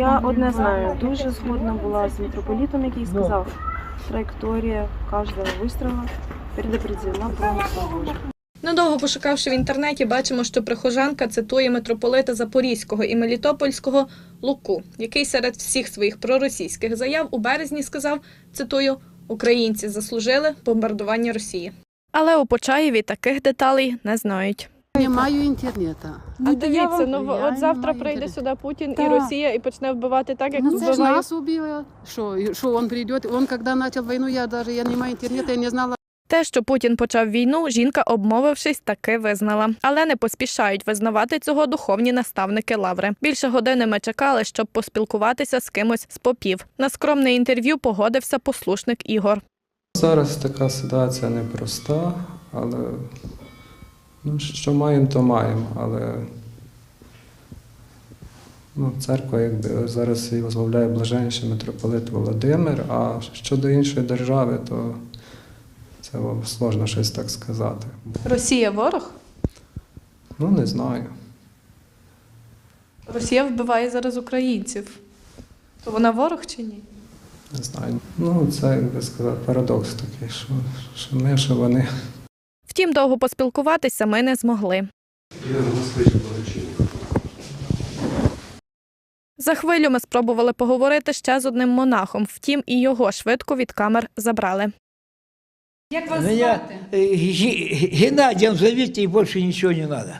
Я одне знаю, дуже згодна була з митрополітом, який сказав, траєкторія кожного вистрілу предопределена промислом Божим. Недовго пошукавши в інтернеті, бачимо, що прихожанка цитує митрополита Запорізького і Мелітопольського Луку, який серед всіх своїх проросійських заяв у березні сказав, цитую, українці заслужили бомбардування Росії. Але у Почаєві таких деталей не знають. Не маю інтернету. А дивіться, ну я от не завтра маю прийде інтернету. сюди Путін і Так. Росія і почне вбивати так, як Ну, це ж вбиває. нас убило. Что, что он придет? Он когда начал войну, я даже я не маю интернета, я не знала. Те, що Путін почав війну, жінка, обмовившись, таки визнала. Але не поспішають визнавати цього духовні наставники Лаври. Більше години ми чекали, щоб поспілкуватися з кимось з попів. На скромне інтерв'ю погодився послушник Ігор. Зараз така ситуація непроста, але ну, що маємо, то маємо. Але ну, церква якби зараз її возглавляє блаженніший митрополит Володимир, а щодо іншої держави, то це сложно щось так сказати. Росія ворог? Ну, не знаю. Росія вбиває зараз українців. То вона ворог чи ні? Не знаю. Ну, це, як би сказати, парадокс такий, що, що ми, що вони. Втім, довго поспілкуватися ми не змогли. За хвилю ми спробували поговорити ще з одним монахом, втім, і його швидко від камер забрали. Як вас Меня звати? э, Ге- Геннадием зовите, и больше ничего не надо.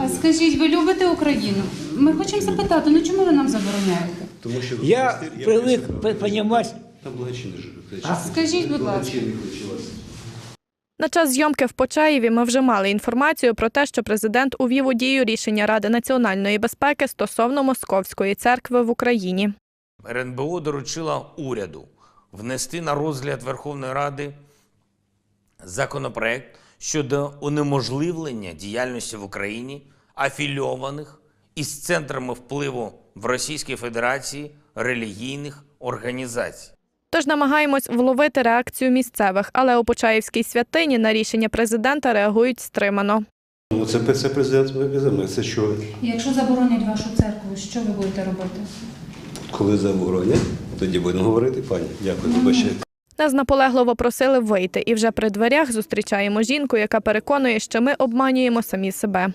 А скажіть, ви любите Україну? Ми хочемо запитати, ну чому ви нам забороняєте? Тому що Я монастир привык присутній. п- понимать, Там благочинний живе. Скажіть, будь ласка. На час зйомки в Почаєві ми вже мали інформацію про те, що президент увів у дію рішення Ради національної безпеки стосовно Московської церкви в Україні. РНБО доручила уряду внести на розгляд Верховної Ради законопроект щодо унеможливлення діяльності в Україні афільованих із центрами впливу в Російській Федерації релігійних організацій. Тож намагаємось вловити реакцію місцевих, але у Почаївській святині на рішення президента реагують стримано. Ну, це, це президент безумно. Це що, Якщо заборонять вашу церкву, що ви будете робити? коли заборонять, тоді будемо говорити, пані. Дякую, вибачайте. Нас наполегливо просили вийти, і вже при дверях зустрічаємо жінку, яка переконує, що ми обманюємо самі себе.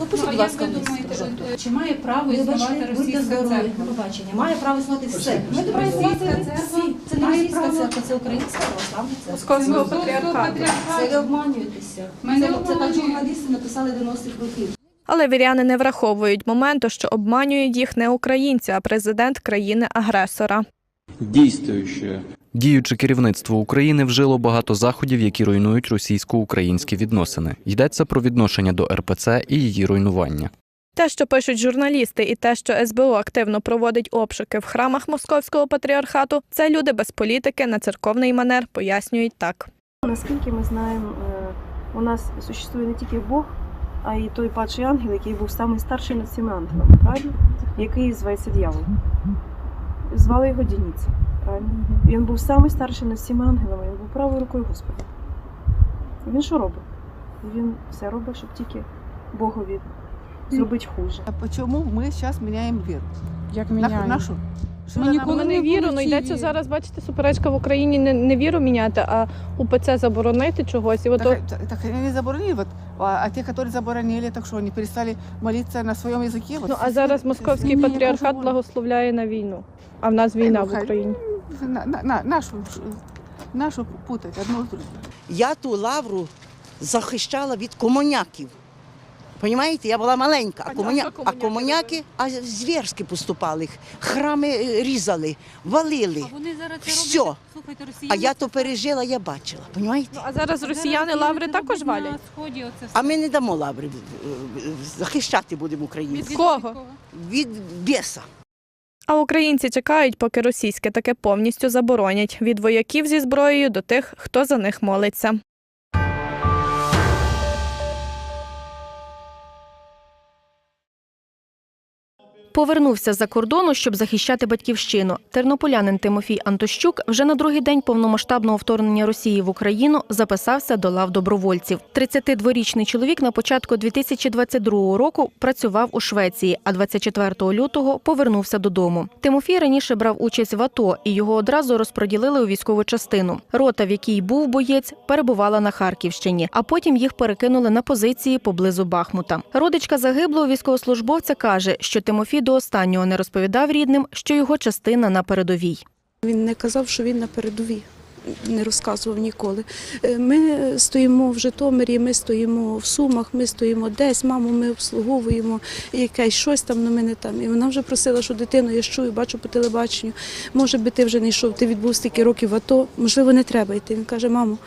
Ну, а як ви думаєте, от, чи має право існувати російська церква? побачення. Має право існувати все. Ми Російська існувати церква всі. Це не має російська право- церква, це українська православна церква. Московського Московського патріархату. Це ви обманюєтеся. Це, так журналісти написали 90-х років. Але віряни не враховують моменту, що обманюють їх не українці, а президент країни-агресора. Дійствуюче Діюче керівництво України вжило багато заходів, які руйнують російсько-українські відносини. Йдеться про відношення до РПЦ і її руйнування. Те, що пишуть журналісти, і те, що СБУ активно проводить обшуки в храмах московського патріархату, це люди без політики на церковний манер пояснюють так. Наскільки ми знаємо, е, у нас существує не тільки Бог, а й той падший ангел, який був самий старший над всіма ангелами, правильно? Який зветься дьявол. Звали його Дініця, правильно? Він був самий старший над всіма ангелами, він був правою рукою Господа. Він що робить? Він все робить, щоб тільки Богові зробити хуже. А почему мы сейчас меняем веру? Як На- Нашу? Що Ми вона ніколи Ми буде? не віру, ну йдеться зараз, бачите, суперечка в Україні не, не віру міняти, а УПЦ заборонити чогось. І от Так, так, так они не заборонили, вот, а, а те, которые заборонили, так что они перестали молиться на своем языке. Вот, ну а зараз московський Ні, патріархат Боже, благословляє на війну. А в нас війна в Україні. на, на, на, нашу, нашу путать одну з другою. Я ту лавру захищала від комуняків. Понімаєте, я була маленька, а, комуня... а комуняки а звірськи поступали, храми е, різали, валили. А вони зараз це роблять. Слухайте, Росія. А я то пережила, я бачила. Понімаєте? Ну а зараз росіяни лаври також На валять. сході оце все. А ми не дамо лаври, е, е, захищати будемо Україну. Від кого? Від біса. А українці чекають, поки російське таке повністю заборонять від вояків зі зброєю до тих, хто за них молиться. Повернувся з-за кордону, щоб захищати батьківщину. Тернополянин Тимофій Антощук вже на другий день повномасштабного вторгнення Росії в Україну записався до лав добровольців. 32-річний чоловік на початку 2022 року працював у Швеції, а 24 лютого повернувся додому. Тимофій раніше брав участь в АТО і його одразу розподілили у військову частину. Рота, в якій був боєць, перебувала на Харківщині, а потім їх перекинули на позиції поблизу Бахмута. Родичка загиблого військовослужбовця каже, що Тимофій до останнього не розповідав рідним, що його частина на передовій. Він не казав, що він на передовій. Не розказував ніколи. Е, Ми стоїмо в Житомирі, ми стоїмо в Сумах, ми стоїмо десь, маму ми обслуговуємо, якесь щось там на мене там. І вона вже просила, що дитину я чую, бачу по телебаченню. Може би ти вже не йшов, ти відбув стільки років в АТО, можливо, не треба йти. Він каже, мамо,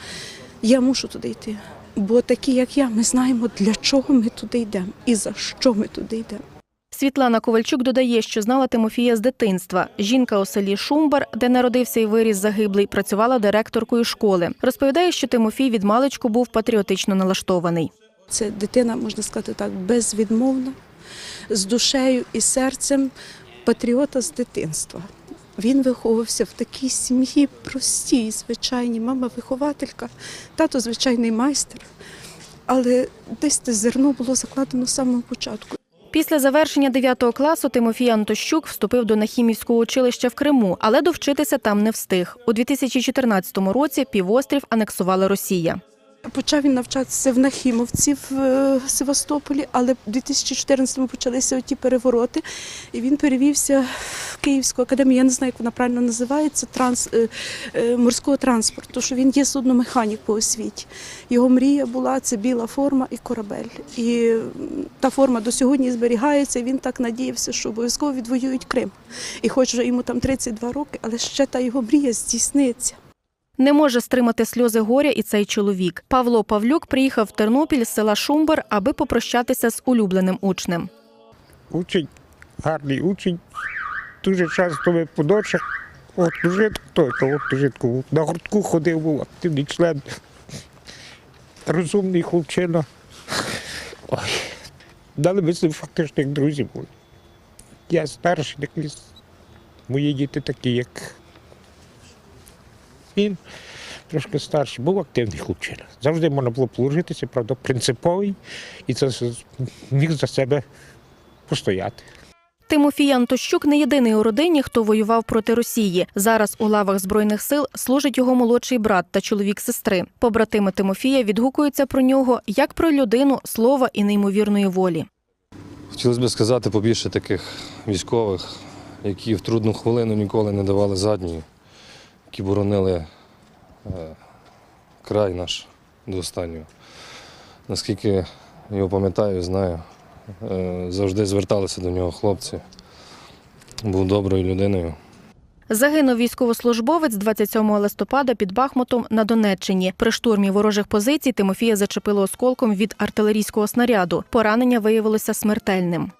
я мушу туди йти. Бо такі, як я, ми знаємо, для чого ми туди йдемо і за що ми туди йдемо. Світлана Ковальчук додає, що знала Тимофія з дитинства. Жінка у селі Шумбар, де народився і виріс загиблий, працювала директоркою школи. Розповідає, що Тимофій від маличку був патріотично налаштований. Це дитина, можна сказати так, безвідмовна, з душею і серцем патріота з дитинства. Він виховувався в такій сім'ї простій, звичайній. Мама вихователька, тато звичайний майстер. Але десь те зерно було закладено з самого початку. Після завершення 9 класу Тимофій Антощук вступив до Нахімівського училища в Криму, але довчитися там не встиг. У 2014 році півострів анексувала Росія. Почав він навчатися в Нахімовці в е, Севастополі, але в 2014-му почалися оті перевороти, і він перевівся в Київську академію. Я не знаю, як вона правильно називається, транс, е, е, морського транспорту, що він є судномеханік по освіті. Його мрія була це біла форма і корабель. І та форма до сьогодні зберігається. і Він так надіявся, що обов'язково відвоюють Крим. І хоч вже йому там 32 роки, але ще та його мрія здійсниться. Не може стримати сльози горя і цей чоловік. Павло Павлюк приїхав в Тернопіль з села Шумбар, аби попрощатися з улюбленим учнем. Учень, гарний учень. Дуже часто ми по ночах. От житку, то от житку. На гуртку ходив, був активний член. Розумний хлопчина. Ой. Дали ми з ним фактично як друзі були. Я старший, як міс- мої діти такі, як він. Трошки старший, був активний хлопчина. Завжди можна було положитися, правда, принциповий, і це міг за себе постояти. Тимофій Антощук не єдиний у родині, хто воював проти Росії. Зараз у лавах збройних сил служить його молодший брат та чоловік сестри. Побратими Тимофія відгукуються про нього як про людину слова і неймовірної волі. Хотілося б сказати побільше таких військових, які в трудну хвилину ніколи не давали задньої, які боронили е, край наш до останнього. Наскільки його пам'ятаю, знаю, е, завжди зверталися до нього хлопці. Був доброю людиною. Загинув військовослужбовець 27 листопада під Бахмутом на Донеччині. При штурмі ворожих позицій Тимофія зачепило осколком від артилерійського снаряду. Поранення виявилося смертельним.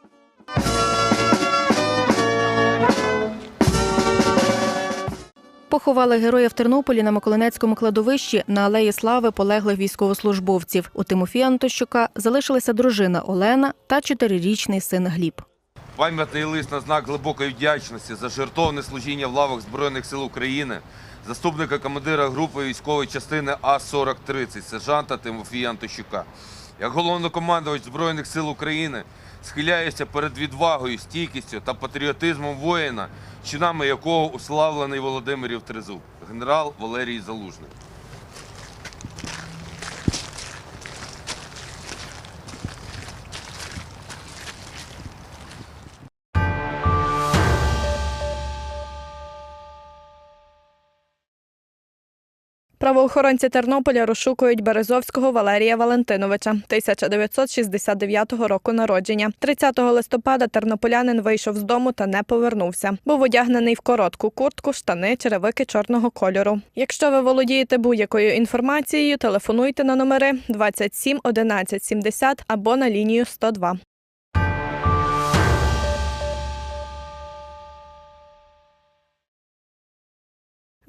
Поховали героя в Тернополі на Миколинецькому кладовищі на алеї слави полеглих військовослужбовців. У Тимофія Антощука залишилася дружина Олена та чотирирічний син Гліб. Пам'ятний лист на знак глибокої вдячності за жертовне служіння в лавах Збройних сил України, заступника командира групи військової частини А-4030, сержанта Тимофія Антощука. Як головнокомандувач Збройних сил України схиляюся перед відвагою, стійкістю та патріотизмом воїна, чинами якого уславлений Володимирів Тризуб, генерал Валерій Залужний. Правоохоронці Тернополя розшукують Березовського Валерія Валентиновича, 1969 року народження. 30 листопада тернополянин вийшов з дому та не повернувся. Був одягнений в коротку куртку, штани, черевики чорного кольору. Якщо ви володієте будь-якою інформацією, телефонуйте на номери 27 11 70 або на лінію 102.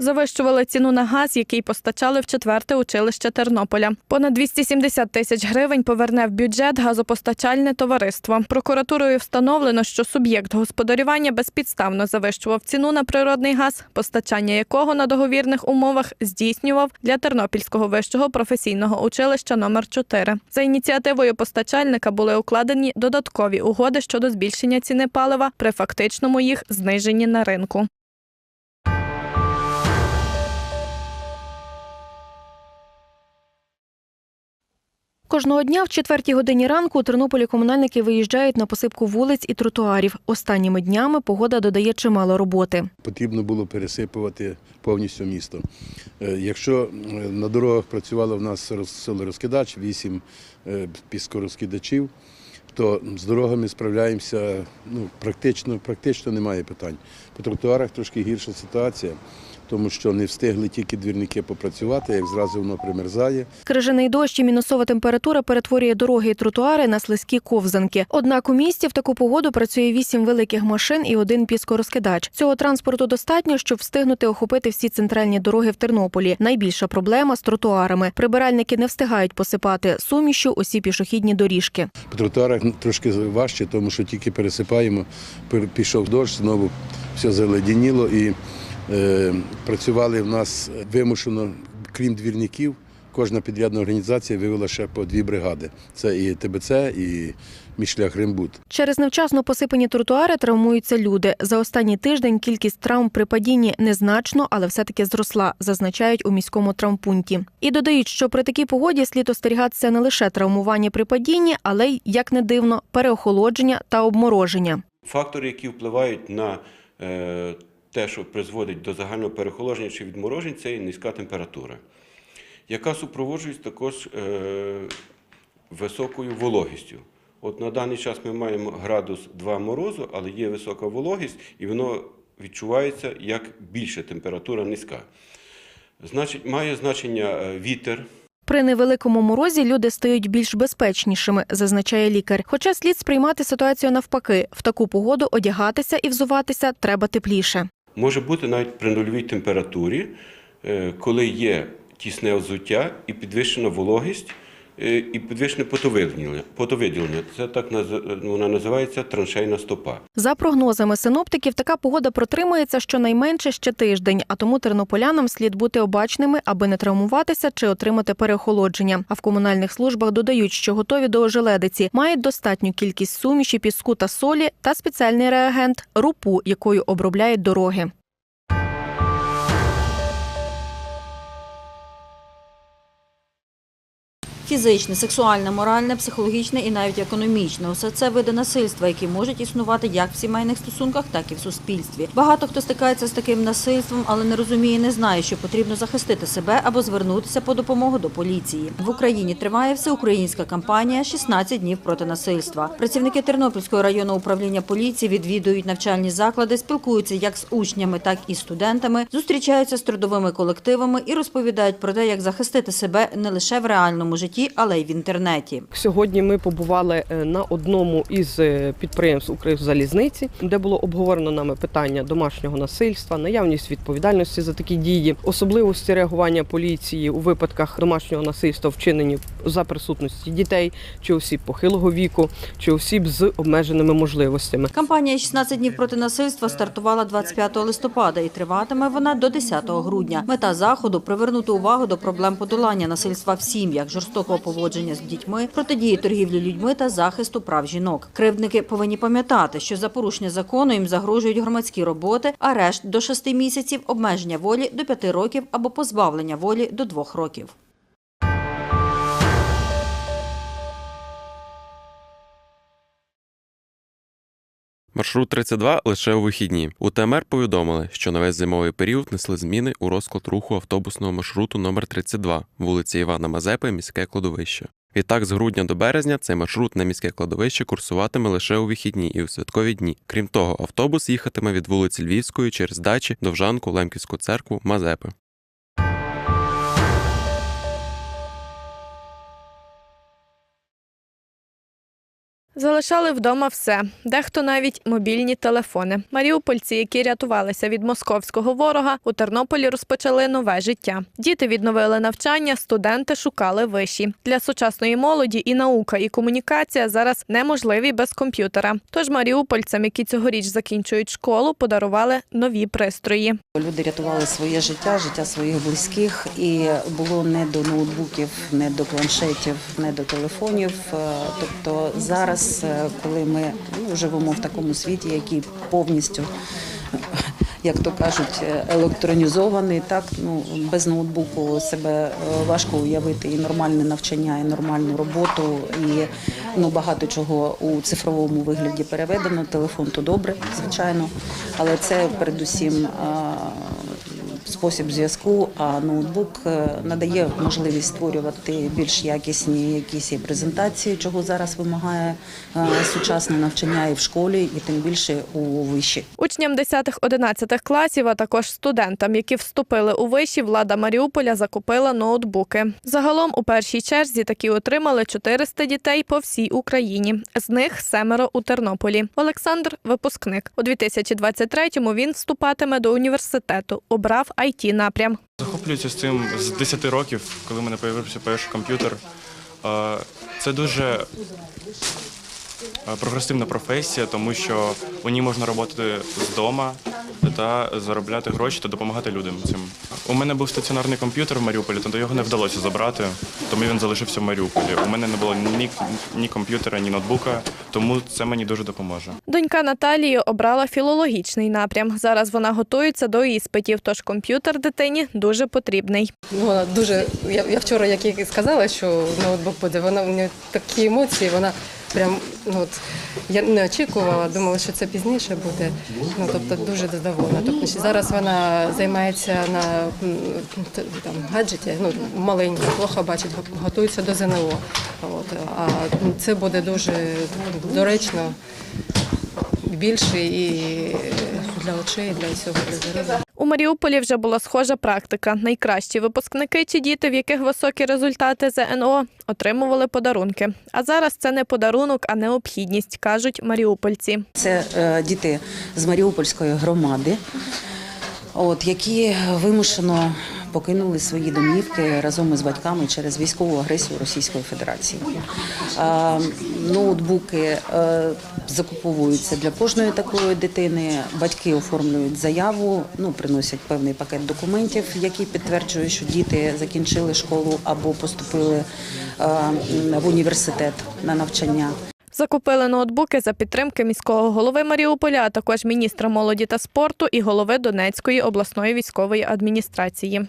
Завищували ціну на газ, який постачали в четверте училище Тернополя. Понад 270 тисяч гривень поверне в бюджет газопостачальне товариство. Прокуратурою встановлено, що суб'єкт господарювання безпідставно завищував ціну на природний газ, постачання якого на договірних умовах здійснював для Тернопільського вищого професійного училища номер 4 За ініціативою постачальника були укладені додаткові угоди щодо збільшення ціни палива при фактичному їх зниженні на ринку. Кожного дня в четвертій годині ранку у Тернополі комунальники виїжджають на посипку вулиць і тротуарів. Останніми днями погода додає чимало роботи. Потрібно було пересипувати повністю місто. Е, Якщо е, на дорогах працювало в нас роз- солорозкидач, 8 піскорозкидачів, то з дорогами справляємося ну, практично, практично немає питань. По тротуарах трошки гірша ситуація, тому що не встигли тільки двірники попрацювати, як зразу воно примерзає. Крижаний дощ і мінусова температура перетворює дороги і тротуари на слизькі ковзанки. Однак у місті в таку погоду працює вісім великих машин і один піскорозкидач. Цього транспорту достатньо, щоб встигнути охопити всі центральні дороги в Тернополі. Найбільша проблема з тротуарами. Прибиральники не встигають посипати сумішю усі пішохідні доріжки. По тротуарах трошки важче, тому що тільки пересипаємо, пер- пішов дощ, знову все заледеніло і працювали в нас вимушено, крім двірників, кожна підрядна організація вивела ще по дві бригади. Це і ТБЦ, і Мішлях Римбут. Через невчасно посипані тротуари травмуються люди. За останній тиждень кількість травм при падінні незначно, але все-таки зросла, зазначають у міському травмпункті. І додають, що при такій погоді слід остерігатися не лише травмування при падінні, але й, як не дивно, переохолодження та обмороження. Фактори, які впливають на е, те, що призводить до загального перехолодження чи відморожень, це і низька температура, яка супроводжується також е, високою вологістю. От на даний час ми маємо градус 2 морозу, але є висока вологість, і воно відчувається як більша температура низька. Значить, має значення е, вітер. При невеликому морозі люди стають більш безпечнішими, зазначає лікар. Хоча слід сприймати ситуацію навпаки. В таку погоду одягатися і взуватися треба тепліше. Може бути навіть при нульовій температурі, е, коли є тісне взуття і підвищена вологість, і підвищене потовиділення. потовиділення. Це так вона називається траншейна стопа. За прогнозами синоптиків, така погода протримається щонайменше ще тиждень, а тому тернополянам слід бути обачними, аби не травмуватися чи отримати переохолодження. А в комунальних службах додають, що готові до ожеледиці, мають достатню кількість суміші, піску та солі та спеціальний реагент рупу, якою обробляють дороги. Фізичне, сексуальне, моральне, психологічне і навіть економічне усе це види насильства, які можуть існувати як в сімейних стосунках, так і в суспільстві. Багато хто стикається з таким насильством, але не розуміє, не знає, що потрібно захистити себе або звернутися по допомогу до поліції. В Україні триває всеукраїнська кампанія «16 днів проти насильства. Працівники Тернопільського районного управління поліції відвідують навчальні заклади, спілкуються як з учнями, так і студентами, зустрічаються з трудовими колективами і розповідають про те, як захистити себе не лише в реальному житті, але й в інтернеті. Сьогодні ми побували е, на одному із е, підприємств Укрзалізниці, де було обговорено нами питання домашнього насильства, наявність відповідальності за такі дії, особливості реагування поліції у випадках домашнього насильства, вчинені за присутності дітей чи осіб похилого віку, чи осіб з обмеженими можливостями. Кампанія «16 днів проти насильства стартувала 25 листопада і триватиме вона до 10 грудня. Мета заходу привернути увагу до проблем подолання насильства в сім'ях, жорстокого поводження з дітьми, протидії торгівлі людьми та захисту прав жінок. Кривдники повинні пам'ятати, що за порушення закону їм загрожують громадські роботи, арешт до 6 місяців, обмеження волі до 5 років або позбавлення волі до 2 років. Маршрут 32 лише у вихідні. У ТМР повідомили, що на весь зимовий період внесли зміни у розклад руху автобусного маршруту номер 32 вулиці Івана Мазепи, міське кладовище. Відтак, з грудня до березня цей маршрут на міське кладовище курсуватиме лише у вихідні і у святкові дні. Крім того, автобус їхатиме від вулиці Львівської через дачі, Довжанку, Лемківську церкву, Мазепи. Залишали вдома все, дехто навіть мобільні телефони. Маріупольці, які рятувалися від московського ворога, у Тернополі розпочали нове життя. Діти відновили навчання, студенти шукали виші. Для сучасної молоді і наука, і комунікація зараз неможливі без комп'ютера. Тож маріупольцям, які цьогоріч закінчують школу, подарували нові пристрої. Люди рятували своє життя, життя своїх близьких, і було не до ноутбуків, не до планшетів, не до телефонів. Е, Тобто зараз, е, коли ми ну, живемо в такому світі, який повністю, як то кажуть, е, електронізований, так ну без ноутбуку себе е, важко уявити і нормальне навчання, і нормальну роботу, і ну багато чого у цифровому вигляді переведено. Телефон то добре, звичайно, але це передусім. Спосіб зв'язку, а ноутбук е, надає можливість створювати більш якісні якісь і презентації, чого зараз вимагає е, сучасне навчання і в школі, і тим більше у виші. Учням 10-11 класів, а також студентам, які вступили у виші, влада Маріуполя закупила ноутбуки. Загалом у першій черзі такі отримали 400 дітей по всій Україні. З них семеро у Тернополі. Олександр випускник. У 2023-му він вступатиме до університету. Обрав it напрям. Захоплююся з цим з 10 років, коли в мене з'явився перший комп'ютер. Це дуже прогресивна професія, тому що у ній можна працювати з дому та заробляти гроші та допомагати людям цим. У мене був стаціонарний комп'ютер в Маріуполі, то його не вдалося забрати, тому він залишився в Маріуполі. У мене не було ні, ні комп'ютера, ні ноутбука, тому це мені дуже допоможе. Донька Наталії обрала філологічний напрям. Зараз вона готується до іспитів, тож комп'ютер дитині дуже потрібний. Ну, вона дуже. Я, я вчора, як їй сказала, що ноутбук буде, вона у неї такі емоції, вона прям ну от я не очікувала, думала, що це пізніше буде. Ну тобто дуже задоволена. Тобто зараз вона займається на там гаджеті, ну маленька, плохо бачить, готується до ЗНО. От а це буде дуже доречно більше і для очей, і для всього для. У Маріуполі вже була схожа практика. Найкращі випускники чи діти, в яких високі результати ЗНО, отримували подарунки. А зараз це не подарунок, а необхідність, кажуть маріупольці. Це е, діти з Маріупольської громади, от, які вимушено покинули свої домівки разом із батьками через військову агресію Російської Федерації. Ноутбуки е, закуповуються для кожної такої дитини. Батьки оформлюють заяву, ну приносять певний пакет документів, які підтверджують, що діти закінчили школу або поступили е, в університет на навчання. Закупили ноутбуки за підтримки міського голови Маріуполя, а також міністра молоді та спорту і голови Донецької обласної військової адміністрації.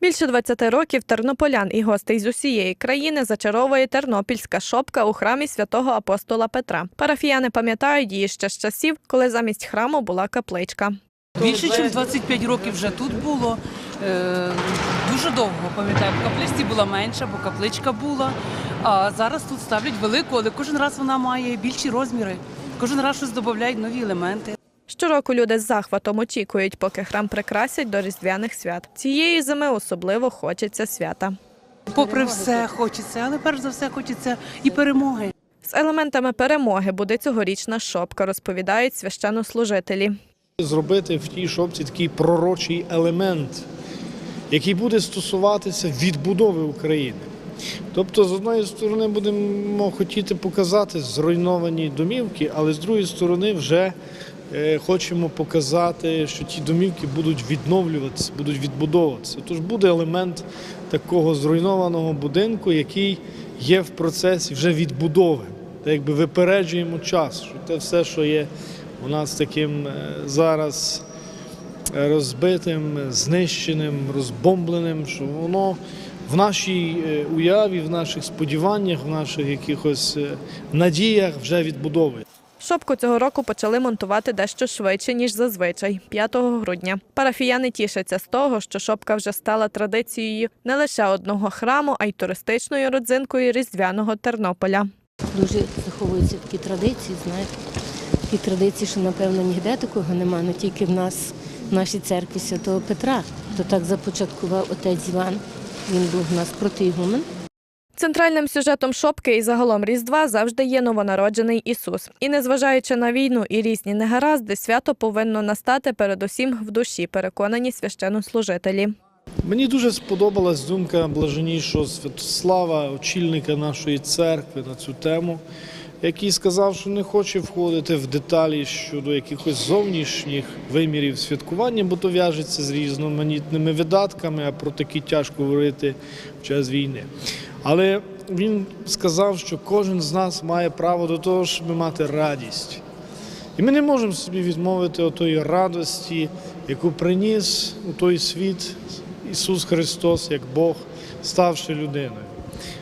Більше 20 років тернополян і гостей з усієї країни зачаровує тернопільська шопка у храмі святого апостола Петра. Парафіяни пам'ятають її ще з часів, коли замість храму була капличка. Більше ніж 25 років вже тут було. Е, дуже довго пам'ятаю. В капличці була менша, бо капличка була. А зараз тут ставлять велику, але кожен раз вона має більші розміри. Кожен раз щось додають нові елементи. Щороку люди з захватом очікують, поки храм прикрасять до різдвяних свят. Цієї зими особливо хочеться свята. Попри все хочеться, але перш за все хочеться і перемоги. З елементами перемоги буде цьогорічна шопка, розповідають священнослужителі. Зробити в тій шопці такий пророчий елемент, який буде стосуватися відбудови України. Тобто, з одної сторони, будемо хотіти показати зруйновані домівки, але з другої сторони, вже хочемо показати, що ті домівки будуть відновлюватися, будуть відбудовуватися. Тож буде елемент такого зруйнованого будинку, який є в процесі вже відбудови. Та якби випереджуємо час, що те все, що є у нас таким е, зараз розбитим, знищеним, розбомбленим, що воно в нашій е, уяві, в наших сподіваннях, в наших якихось е, надіях вже відбудовує. Шопку цього року почали монтувати дещо швидше, ніж зазвичай, 5 грудня. Парафіяни тішаться з того, що шопка вже стала традицією не лише одного храму, а й туристичною родзинкою різдвяного Тернополя. Дуже заховуються такі традиції, знаєте. Такі традиції, що напевно ніде такого немає, не тільки в нас в нашій церкві святого Петра. То так започаткував отець Іван. Він був у нас протиігумен. Центральним сюжетом шопки і загалом Різдва завжди є новонароджений Ісус. І незважаючи на війну і різні негаразди, свято повинно настати передусім в душі, переконані священнослужителі. Мені дуже сподобалась думка блаженнішого Святослава, очільника нашої церкви на цю тему, який сказав, що не хоче входити в деталі щодо якихось зовнішніх вимірів святкування, бо то в'яжеться з різноманітними видатками, а про такі тяжко говорити в час війни. Але він сказав, що кожен з нас має право до того, щоб мати радість. І ми не можемо собі відмовити отої радості, яку приніс у той світ Ісус Христос як Бог, ставши людиною.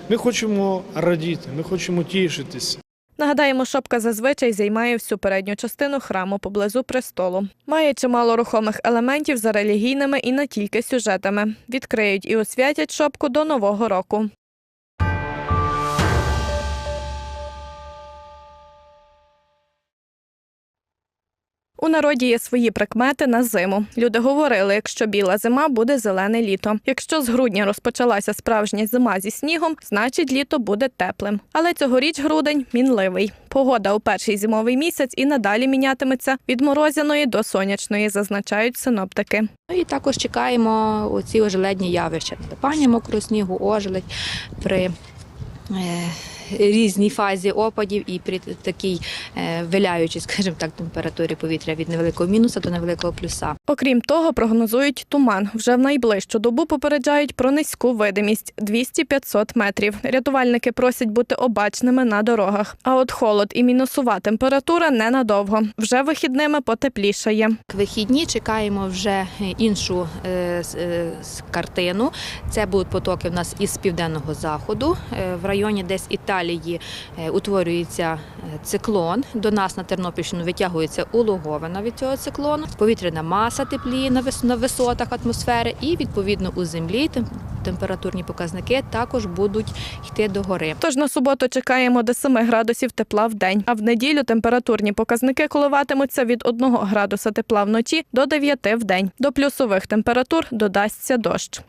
Ми хочемо радіти, ми хочемо тішитися. Нагадаємо, шопка зазвичай займає всю передню частину храму поблизу престолу. Має чимало рухомих елементів за релігійними і не тільки сюжетами. Відкриють і освятять шопку до нового року. У народі є свої прикмети на зиму. Люди говорили, якщо біла зима, буде зелене літо. Якщо з грудня розпочалася справжня зима зі снігом, значить літо буде теплим. Але цьогоріч грудень мінливий. Погода у перший зимовий місяць і надалі мінятиметься від морозяної до сонячної, зазначають синоптики. Ну і також чекаємо оці ожеледні явища. Наступання мокрого снігу, ожеледь при е, різній фазі опадів і при такій е, виляючій, скажімо так, температурі повітря від невеликого мінуса до невеликого плюса. Окрім того, прогнозують туман. Вже в найближчу добу попереджають про низьку видимість 200-500 метрів. Рятувальники просять бути обачними на дорогах. А от холод і мінусова температура ненадовго. Вже вихідними потеплішає. Вихідні чекаємо вже іншу е, е, картину. Це будуть потоки в нас із південного заходу. Е, В районі десь Італії утворюється циклон. До нас на Тернопільщину витягується улоговина від цього циклону. Повітряна маса тепліє на висотах атмосфери, і відповідно у землі температурні показники також будуть йти догори. Тож на суботу чекаємо до 7 градусів тепла в день. А в неділю температурні показники коливатимуться від 1 градуса тепла вночі до 9 в день. До плюсових температур додасться дощ.